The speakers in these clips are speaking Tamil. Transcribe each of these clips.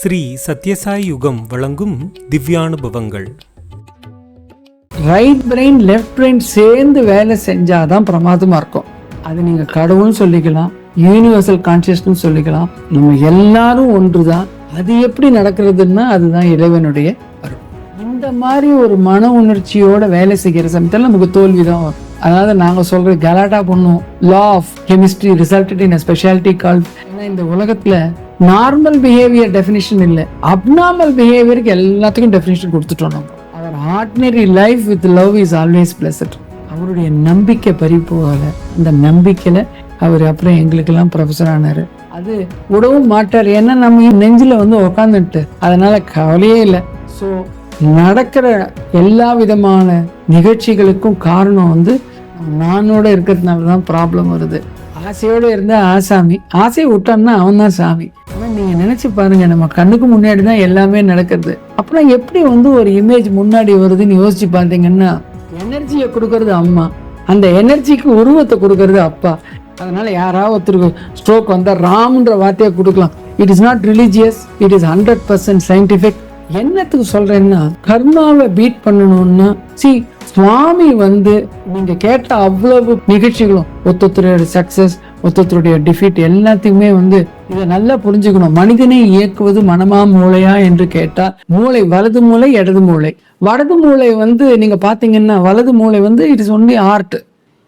ஸ்ரீ சத்யசாய் யுகம் வழங்கும் திவ்யானுபவங்கள். ரைட் பிரெயின் லெஃப்ட் பிரெயின் சேர்ந்து வேலை செஞ்சாதான் பிரமாதமாக இருக்கும். அது நீங்கள் கடவுள்னு சொல்லிக்கலாம் யூனிவர்சல் கான்சியஸ்னு சொல்லிக்கலாம். நம்ம எல்லாரும் ஒன்று தான் அது எப்படி நடக்கிறதுன்னா அதுதான் இறைவனுடைய இந்த மாதிரி ஒரு மன உணர்ச்சியோட வேலை செய்கிற சமயத்தில் நமக்கு தோல்வி தான் வரும். அதாவது நாங்கள் சொல்கிற கலாட்டா பண்ணுவோம். Law of chemistry resulted in speciality call ஏன்னா இந்த உலகத்தில் நார்மல் பிஹேவியர் டெஃபினிஷன் இல்லை. அப்நார்மல் பிஹேவியருக்கு எல்லாத்துக்கும் டெஃபினிஷன் கொடுத்துட்டோம் நம்ம. அவர் ordinary life with love is always blessed அவருடைய நம்பிக்கை பறிப்போகல அந்த நம்பிக்கையில் அவர் அப்புறம் எங்களுக்கெல்லாம் ப்ரொஃபஸர் ஆனார். அது விடவும் மாட்டார். ஏன்னா நம்ம நெஞ்சில் வந்து உக்காந்துட்டு. அதனால் கவலையே இல்லை. ஸோ நடக்கிற எல்லா விதமான நிகழ்ச்சிகளுக்கும் காரணம் வந்து நானோட இருக்கிறதுனால தான் ப்ராப்ளம் வருது. ஆசையோடு இருந்தால் ஆ ஆசாமி ஆசையை விட்டோம்னா அவன் தான் சாமி. ஆனால் நீங்கள் நினச்சி பாருங்க நம்ம கண்ணுக்கு முன்னாடி தான் எல்லாமே நடக்கிறது. அப்புறம் எப்படி வந்து ஒரு இமேஜ் முன்னாடி வருதுன்னு யோசிச்சு பார்த்தீங்கன்னா எனர்ஜியை கொடுக்கறது அம்மா. அந்த எனர்ஜிக்கு உருவத்தை கொடுக்கறது அப்பா. அதனால் யாராவது ஒருத்தருக்கு ஸ்ட்ரோக் வந்தால் ராம்ன்ற வார்த்தையை கொடுக்கலாம். It is not religious it is hundred percent scientific என்னத்துக்கு சொல்கிறேன்னா கர்மாவை பீட் பண்ணணும்னா சி சுவாமி வந்து நீங்க கேட்ட அவ்வளவு நிகழ்ச்சிகளும் ஒத்தொத்தருடைய சக்சஸ் ஒத்தொத்தருடைய டிஃபீட் எல்லாத்தையுமே வந்து இதை நல்லா புரிஞ்சுக்கணும். மனிதனை இயக்குவது மனமா மூளையா என்று கேட்டால் மூளை வலது மூளை இடது மூளை. வலது மூளை வந்து நீங்க பாத்தீங்கன்னா வலது மூளை வந்து இட் இஸ் ஒன்லி ஆர்ட்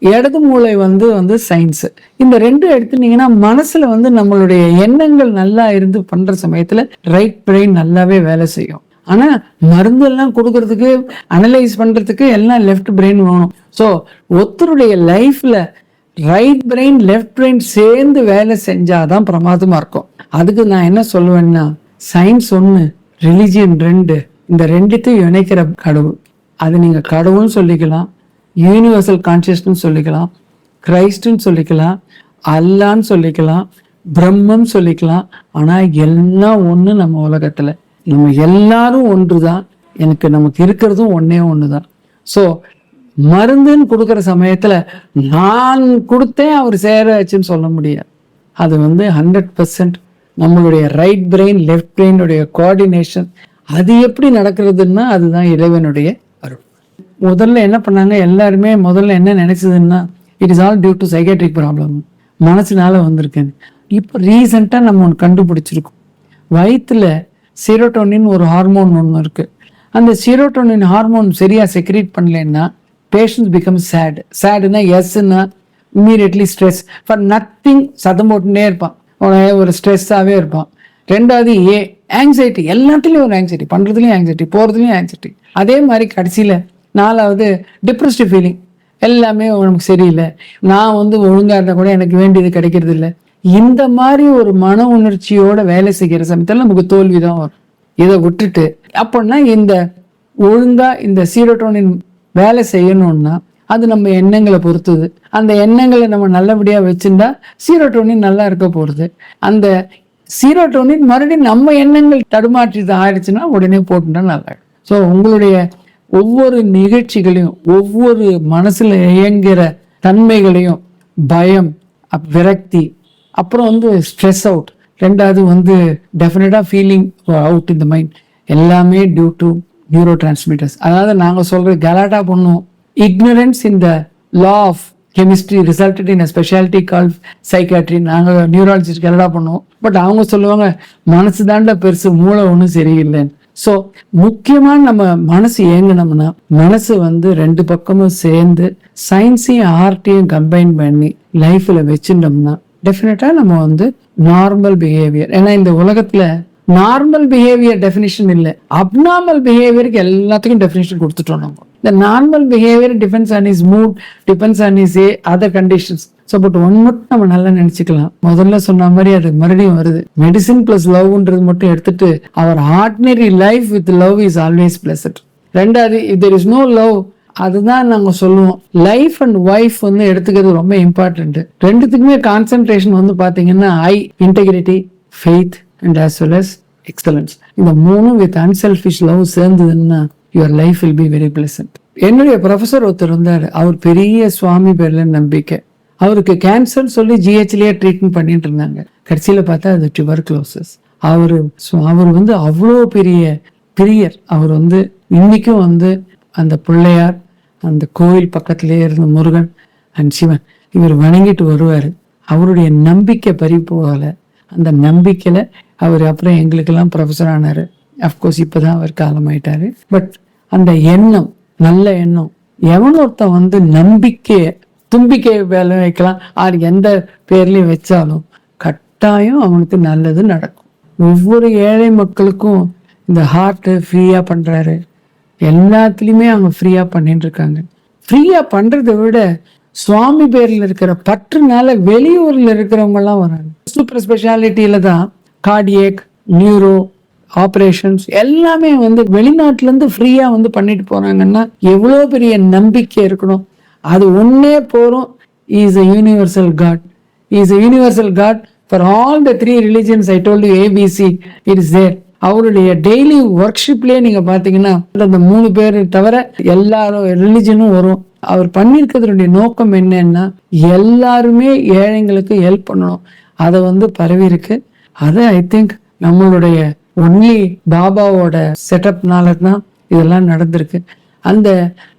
இடது மூளை வந்து வந்து சயின்ஸ் இந்த ரெண்டு எடுத்துனீங்கன்னா மனசுல வந்து நம்மளுடைய எண்ணங்கள் நல்லா இருந்து பண்ற சமயத்துல ரைட் பிரெயின் நல்லாவே வேலை செய்யும். ஆனால் மருந்து எல்லாம் கொடுக்கறதுக்கு அனலைஸ் பண்ணுறதுக்கு எல்லாம் லெஃப்ட் பிரெயின் வேணும். ஸோ ஒருத்தருடைய லைஃப்பில் ரைட் பிரெயின் லெஃப்ட் பிரெயின் சேர்ந்து வேலை செஞ்சாதான் பிரமாதமாக இருக்கும். அதுக்கு நான் என்ன சொல்லுவேன்னா சயின்ஸ் ஒன்று ரிலிஜியன் ரெண்டு இந்த ரெண்டுத்தையும் இணைக்கிற கடவுள். அது நீங்கள் கடவுள்னு சொல்லிக்கலாம் யூனிவர்சல் கான்சியஸ்னு சொல்லிக்கலாம் கிரைஸ்டுன்னு சொல்லிக்கலாம் அல்லான்னு சொல்லிக்கலாம் பிரம்மம் சொல்லிக்கலாம். ஆனால் எல்லாம் ஒன்று நம்ம உலகத்தில். நம்ம எல்லாரும் ஒன்று தான் எனக்கு நமக்கு இருக்கிறதும் ஒன்றே ஒன்று தான் ஸோ மருந்துன்னு கொடுக்குற சமயத்தில் நான் கொடுத்தேன் அவர் சேராச்சுன்னு சொல்ல முடியாது. அது வந்து ஹண்ட்ரட் பர்சன்ட் நம்மளுடைய ரைட் பிரெயின் லெஃப்ட் பிரெயினுடைய கோஆர்டினேஷன் அது எப்படி நடக்கிறதுன்னா அதுதான் இறைவனுடைய அருள். முதல்ல என்ன பண்ணாங்க? எல்லாருமே முதல்ல என்ன நினைச்சதுன்னா it is all due to psychiatric problem மனசுனால வந்திருக்கேன் இப்போ ரீசெண்டாக நம்ம ஒன்று கண்டுபிடிச்சிருக்கோம். வயிற்றுல சீரோட்டோனின் ஒரு ஹார்மோன் ஒன்று இருக்குது அந்த சீரோட்டோனின் ஹார்மோன் சரியாக செக்ரேட் பண்ணலைன்னா பேஷன்ஸ் பிகம் சேட் சேடுனா எஸ்ன்னா இம்மீடியட்லி ஸ்ட்ரெஸ் ஃபார் நத்திங் சத்தம் போட்டுட்டே இருப்பான். ஒரு ஸ்ட்ரெஸ்ஸாகவே இருப்பான். ரெண்டாவது ஏ ஆங்ஸைட்டி எல்லாத்துலேயும் ஒரு ஆங்ஸைட்டி பண்ணுறதுலையும் ஆங்ஸைட்டி போகிறதுலையும் ஆங்ஸைட்டி அதே மாதிரி கடைசியில் நாலாவது டிப்ரெஸ்டு ஃபீலிங் எல்லாமே உனக்கு சரியில்லை. நான் வந்து ஒழுங்காக இருந்தால் கூட எனக்கு வேண்டியது கிடைக்கிறது இல்லை இந்த மாதிரி ஒரு மன உணர்ச்சியோட வேலை செய்கிற சமயத்தில் நமக்கு தோல்வி தான் வரும். இதை விட்டுட்டு அப்படின்னா இந்த ஒழுங்கா இந்த சீரோட்டோனின் வேலை செய்யணும்னா அது நம்ம எண்ணங்களை பொறுத்தது. அந்த எண்ணங்களை நம்ம நல்லபடியா வச்சிருந்தா சீரோட்டோனின் நல்லா இருக்க போறது. அந்த சீரோட்டோனின் மறுபடியும் நம்ம எண்ணங்கள் தடுமாற்றி ஆயிடுச்சுன்னா உடனே போட்டுட்டா நல்லா ஸோ உங்களுடைய ஒவ்வொரு நிகழ்ச்சிகளையும் ஒவ்வொரு மனசுல இயங்குற தன்மைகளையும் பயம் விரக்தி அப்புறம் வந்து ஸ்ட்ரெஸ் அவுட் ரெண்டாவது வந்து டெஃபினட்டாக ஃபீலிங் அவுட் இந்த மைண்ட் எல்லாமே டியூ டு நியூரோ டிரான்ஸ்மிட்டர்ஸ் அதாவது நாங்கள் சொல்கிற கலாட்டா பண்ணுவோம் ignorance in the law of chemistry resulted in speciality call psychiatry நாங்கள் நியூராலஜிஸ்ட் கலடா பண்ணுவோம் பட் அவங்க சொல்லுவாங்க மனசு தாண்டா பெருசு மூளை ஒன்றும் சரியில்லைன்னு ஸோ முக்கியமாக நம்ம மனசு ஏங்கினோம்னா மனசு வந்து ரெண்டு பக்கமும் சேர்ந்து சயின்ஸையும் ஆர்ட்டையும் கம்பைன் பண்ணி லைஃப்பில் வச்சுட்டோம்னா டெஃபினட்டா நம்ம வந்து நார்மல் பிஹேவியர் ஏன்னா இந்த உலகத்துல நார்மல் பிஹேவியர் டெஃபினிஷன் இல்லை. அப்நார்மல் பிஹேவியருக்கு எல்லாத்துக்கும் டெஃபினிஷன் கொடுத்துட்டோம் நம்ம. இந்த normal behaviour depends on is mood depends on is a other conditions so but one மட்டும் நம்ம நல்லா நினைச்சுக்கலாம். முதல்ல சொன்ன மாதிரி அது மறுபடியும் வருது. மெடிசின் பிளஸ் லவ்ன்றது மட்டும் எடுத்துட்டு அவர் ordinary life with love is always blessed ரெண்டாவது if there is no love அதுதான் நாங்க சொல்லுவோம். லைஃப் அண்ட் ஒய்ஃப் வந்து எடுத்துக்கிறது ரொம்ப இம்பார்ட்டன்ட் ரெண்டுத்துக்குமே கான்சென்ட்ரேஷன் வந்து பாத்தீங்கன்னா I integrity faith and as well as excellence இந்த மூணும் with unselfish love சேர்ந்ததுன்னா your life will be very pleasant என்னுடைய ப்ரொஃபசர் ஒருத்தர் இருந்தார். அவர் பெரிய சுவாமி பேர்ல நம்பிக்கை. அவருக்கு கேன்சர் சொல்லி ஜிஹெச்லயே ட்ரீட்மெண்ட் பண்ணிட்டு இருந்தாங்க. கடைசியில பார்த்தா அது டியூபர்குலோசிஸ் அவர் அவர் வந்து அவ்வளோ பெரிய பிரியர். அவர் வந்து இன்னைக்கும் வந்து அந்த பிள்ளையார் அந்த கோவில் பக்கத்திலே இருந்த முருகன் அண்ட் சிவன் இவர் வணங்கிட்டு வருவார். அவருடைய நம்பிக்கை பறி போகல அந்த நம்பிக்கையில் அவர் அப்புறம் எங்களுக்கெல்லாம் ப்ரொஃபஸர் ஆனாரு. அஃப்கோர்ஸ் இப்பதான் அவர் காலமாயிட்டார். பட் அந்த எண்ணம் நல்ல எண்ணம் எவனோ ஒருத்தன் வந்து நம்பிக்கையை தும்பிக்கை வேலை வைக்கலாம். ஆர் எந்த பேர்லையும் வச்சாலும் கட்டாயம் அவனுக்கு நல்லது நடக்கும். ஒவ்வொரு ஏழை மக்களுக்கும் இந்த ஹார்ட்டு ஃப்ரீயாக பண்றாரு. எல்லாத்துலேயுமே அவங்க ஃப்ரீயாக பண்ணிட்டு இருக்காங்க. பண்ணுறத விட சுவாமி பேரில் இருக்கிற பற்றுனால வெளியூரில் இருக்கிறவங்கலாம் வராங்க. சூப்பர் ஸ்பெஷாலிட்டியில் தான் கார்டியேக் நியூரோ ஆப்ரேஷன்ஸ் எல்லாமே வந்து வெளிநாட்டிலேருந்து ஃப்ரீயாக வந்து பண்ணிட்டு போகிறாங்கன்னா எவ்வளோ பெரிய நம்பிக்கை இருக்கணும். அது ஒன்றே போகிறோம் is a universal god is a universal god for all the three religions I told ABC it is there அவருடைய டெய்லி ஒர்க்ஷிப்லேயே நீங்கள் பார்த்தீங்கன்னா அந்த மூணு பேர் தவிர எல்லாரும் ரிலிஜனும் வரும். அவர் பண்ணியிருக்கிறதுடைய நோக்கம் என்னன்னா எல்லாருமே ஏழைங்களுக்கு ஹெல்ப் பண்ணணும். அதை வந்து பரவி இருக்கு. அது ஐ திங்க் நம்மளுடைய ஒன்லி பாபாவோட செட்டப்னால தான் இதெல்லாம் நடந்திருக்கு. அந்த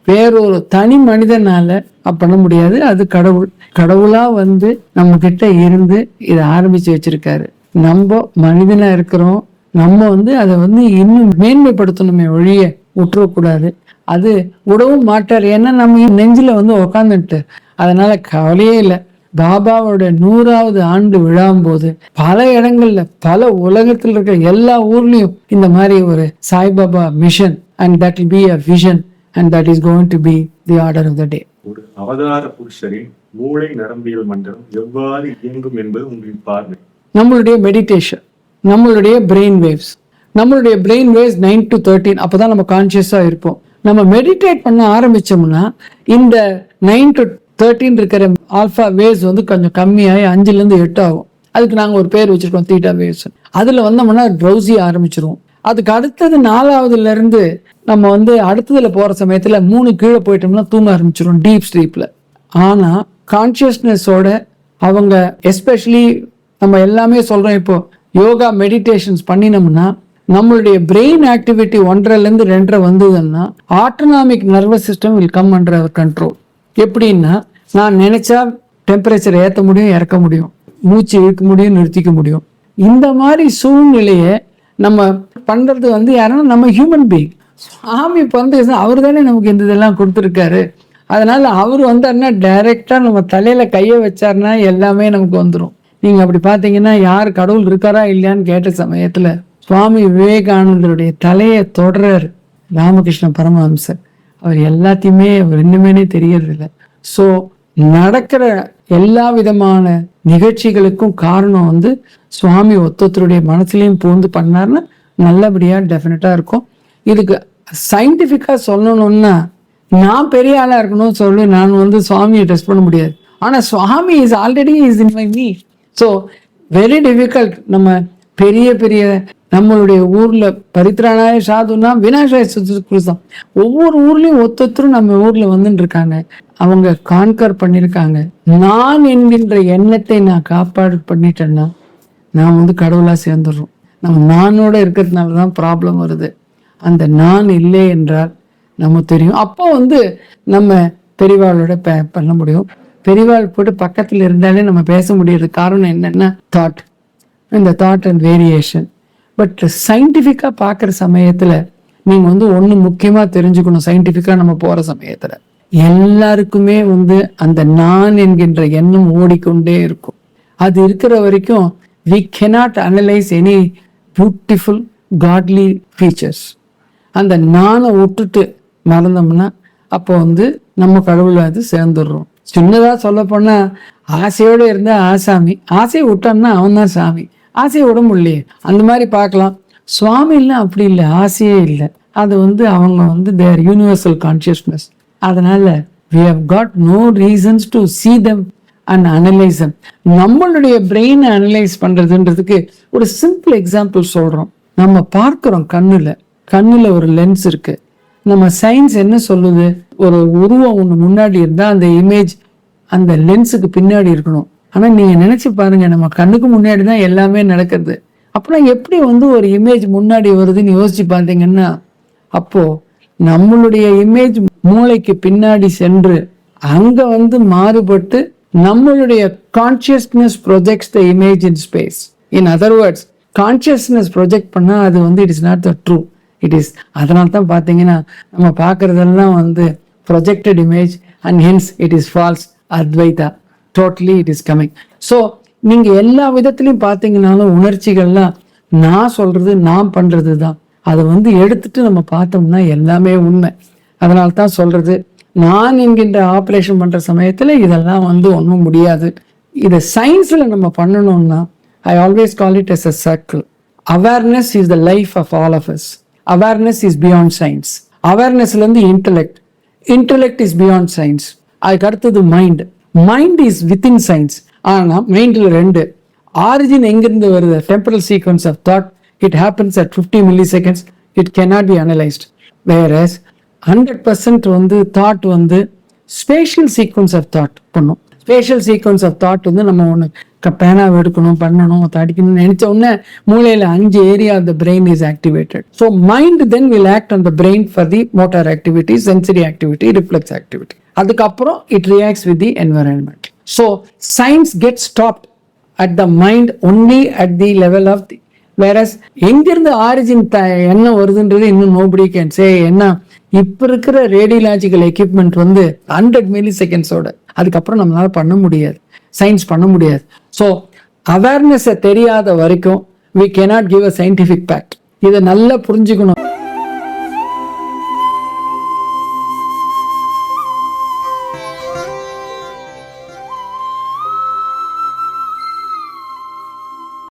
வேறொரு தனி மனிதனால பண்ண முடியாது. அது கடவுள். கடவுளா வந்து நம்ம கிட்ட இருந்து இதை ஆரம்பிச்சு வச்சிருக்காரு. நம்ம மனிதனா இருக்கிறோம். நம்ம வந்து அதை வந்து இன்னும் மேன்மைப்படுத்தணுமே ஒழிய விட்டுறக்கூடாது. அது விடவும் மாட்டார். ஏன்னா நம்ம நெஞ்சில வந்து உக்காந்துட்டு அதனால கவலையே இல்லை. பாபாவோட நூறாவது ஆண்டு விழாம்போது பல இடங்கள்ல பல உலகத்தில் இருக்கிற எல்லா ஊர்லயும் இந்த மாதிரி ஒரு Saibaba mission and that will be a vision and that is going to be the order of the day ஒரு அவதார புருஷரின் மூளை நரம்பியல் மண்டலம் எவ்வாறு இயங்கும் என்பது உங்களின் பார்வை. நம்மளுடைய மெடிடேஷன் நம்மளுடைய பிரெயின் வேவ்ஸ் நம்மளுடைய brain waves nine to thirteen அப்பதான் நம்ம கான்சியஸாக இருப்போம். நம்ம மெடிடேட் பண்ண ஆரம்பித்தோம்னா இந்த நைன் டு தேர்ட்டின் இருக்கிற ஆல்ஃபா வேவ்ஸ் வந்து கொஞ்சம் கம்மியாகி அஞ்சுலேருந்து எட்டு ஆகும். அதுக்கு நாங்கள் ஒரு பேர் வச்சுருக்கோம் தீட்டா வேவ்ஸ் அதில் வந்தோம்னா ட்ரௌசி ஆரம்பிச்சிருவோம். அதுக்கு அடுத்தது நாலாவதுலேருந்து நம்ம வந்து அடுத்ததில் போகிற சமயத்தில் மூணு கீழே போயிட்டோம்னா தூங்க ஆரம்பிச்சிரும் டீப் ஸ்லீப்பில் ஆனால் கான்ஷியஸ்னஸோட அவங்க எஸ்பெஷலி நம்ம எல்லாமே சொல்கிறோம் இப்போது யோகா மெடிடேஷன்ஸ் பண்ணினோம்னா நம்மளுடைய பிரெயின் ஆக்டிவிட்டி ஒன்றரைலேருந்து ரெண்டரை வந்ததுன்னா autonomic nervous system will come under our control எப்படின்னா நான் நினைச்சா டெம்பரேச்சர் ஏற்ற முடியும் இறக்க முடியும். மூச்சு இழுக்க முடியும் நிறுத்திக்க முடியும். இந்த மாதிரி சூழ்நிலையை நம்ம பண்ணுறது வந்து யாருன்னா நம்ம ஹியூமன் பீயிங் சுவாமி பிறந்து அவர் தானே நமக்கு இந்த இதெல்லாம் கொடுத்துருக்காரு. அதனால் அவர் வந்தாருன்னா டைரெக்டாக நம்ம தலையில் கையை வச்சாருன்னா எல்லாமே நமக்கு வந்துடும் நீங்கள் அப்படி பார்த்தீங்கன்னா யார் கடவுள் இருக்காரா இல்லையான்னு கேட்ட சமயத்தில் சுவாமி விவேகானந்தருடைய தலையை தொடர்றாரு ராமகிருஷ்ண பரமஹம்சர். அவர் எல்லாத்தையுமே அவர் தெரியறதில்ல. ஸோ நடக்கிற எல்லா விதமான நிகழ்ச்சிகளுக்கும் காரணம் வந்து சுவாமி ஒத்தொத்தருடைய மனசுலையும் பூந்து பண்ணாருன்னா நல்லபடியாக டெஃபினட்டாக இருக்கும். இதுக்கு சயின்டிஃபிக்காக சொல்லணும்னா நான் பெரிய ஆளாக இருக்கணும்னு சொல்லி நான் வந்து சுவாமியை ட்ரெஸ் பண்ண முடியாது. ஆனால் Swami is already is in my me so very difficult நம்ம பெரிய பெரிய நம்மளுடைய ஊரில் பரித்ராணாய சாதுனா வினாசாய சுதம் ஒவ்வொரு ஊர்லேயும் ஒத்தொத்தரும் நம்ம ஊரில் வந்துட்டு இருக்காங்க அவங்க கான்கர் பண்ணியிருக்காங்க நான் என்கின்ற எண்ணத்தை நான் காப்பாடு பண்ணிட்டேன்னா நான் வந்து கடவுளாக சேர்ந்துடுறோம். நம்ம நானோட இருக்கிறதுனால தான் ப்ராப்ளம் வருது. அந்த நான் இல்லை என்றால் நமக்கு தெரியும். அப்போ வந்து நம்ம பெரியவாளோட ப- பண்ண முடியும். பெரிவாள் போட்டு பக்கத்தில் இருந்தாலே நம்ம பேச முடியறது காரணம் என்னன்னா தாட் இந்த தாட் அண்ட் வேரியேஷன் பட் சயின்டிஃபிக்காக பார்க்குற சமயத்தில் நீங்கள் வந்து ஒன்று முக்கியமாக தெரிஞ்சுக்கணும் சயின்டிஃபிக்காக நம்ம போகிற சமயத்தில். எல்லாருக்குமே வந்து அந்த நான் என்கின்ற எண்ணம் ஓடிக்கொண்டே இருக்கும். அது இருக்கிற வரைக்கும் we cannot analyse any beautiful godly features அந்த நானை விட்டுட்டு மறந்தோம்னா அப்போ வந்து நம்ம கடவுளை அது சேர்ந்துடுறோம். சின்னதாக சொல்ல ஆசையோடு இருந்தால் இருந்தா ஆசாமி ஆசையை விட்டோம்னா அவன் தான் சாமி. ஆசையை விட முடியலையே. அந்த மாதிரி பார்க்கலாம். சுவாமிலாம் அப்படி இல்லை. ஆசையே இல்லை. அது வந்து அவங்க வந்து தேர் யூனிவர்சல் கான்சியஸ்னஸ் அதனால் we have got no reasons to see them and analyse நம்மளுடைய பிரெயினை அனலைஸ் பண்ணுறதுன்றதுக்கு ஒரு சிம்பிள் எக்ஸாம்பிள் சொல்கிறோம் நம்ம பார்க்குறோம் கண்ணில். கண்ணில் ஒரு லென்ஸ் இருக்குது நம்ம சயின்ஸ் என்ன சொல்லுது? ஒரு உருவம் ஒன்று முன்னாடி இருந்தால் அந்த இமேஜ் அந்த லென்ஸுக்கு பின்னாடி இருக்கணும். ஆனால் நீங்கள் நினச்சி பாருங்க நம்ம கண்ணுக்கு முன்னாடி தான் எல்லாமே நடக்குது. அப்புறம் எப்படி வந்து ஒரு இமேஜ் முன்னாடி வருதுன்னு யோசிச்சு பார்த்தீங்கன்னா அப்போது நம்மளுடைய இமேஜ் மூளைக்கு பின்னாடி சென்று அங்கே வந்து மாறுபட்டு நம்மளுடைய consciousness projects the image in space in other words consciousness project பண்ணால் அது வந்து it is not the true it is அதனால தான் பார்த்தீங்கன்னா நம்ம பார்க்குறதெல்லாம் வந்து projected image and hence it is false Advaita. Totally it is coming so நீங்கள் எல்லா விதத்துலையும் பார்த்தீங்கன்னாலும் உணர்ச்சிகள்லாம் நான் சொல்கிறது நான் பண்ணுறது தான். அதை வந்து எடுத்துட்டு நம்ம பார்த்தோம்னா எல்லாமே உண்மை. அதனால தான் சொல்கிறது நான் என்கின்ற ஆப்ரேஷன் பண்ணுற சமயத்தில் இதெல்லாம் வந்து ஒன்றும் முடியாது. இதை சயின்ஸில் நம்ம பண்ணணும்னா I always call it as a circle awareness is the life of all of us awareness is beyond science அவேர்னஸ்லேருந்து intellect intellect is beyond science அதுக்கு அடுத்தது mind mind is within science ஆனா மைண்டில் ரெண்டு. ஆரிஜின் எங்கிருந்து வருது? Temporal sequence of thought it happens at fifty milliseconds it cannot be analysed whereas hundred percent வந்து தாட் வந்து ஸ்பேஷியல் சீக்வன்ஸ் ஆஃப் தாட் பண்ணும். ஸ்பேஷியல் சீக்வன்ஸ் ஆஃப் தாட் வந்து நம்ம ஒன்று பேனாவை எடுக்கணும் பண்ணணும் தடிக்கணும்னு நினைச்ச உடனே மூளையில அஞ்சு area of the brain is activated so mind then will act on the brain for the motor activity sensory activity reflex activity அதுக்கப்புறம் it reacts with the environment so science get stopped at the mind only at the level of the whereas எங்கிருந்து ஆரிஜின் என்ன வருதுன்றது இன்னும் நோபடி கேன் சே என்ன இப்ப இருக்கிற ரேடியலாஜிக்கல் எக்யூப்மெண்ட் வந்து ஹண்ட்ரட் மில்லி செகண்ட்ஸோட அதுக்கப்புறம் நம்மளால பண்ண முடியாது. சயின்ஸ் பண்ண முடியாது. ஸோ அவேர்னஸை தெரியாத வரைக்கும் we cannot give a scientific fact இதை நல்லா புரிஞ்சுக்கணும்.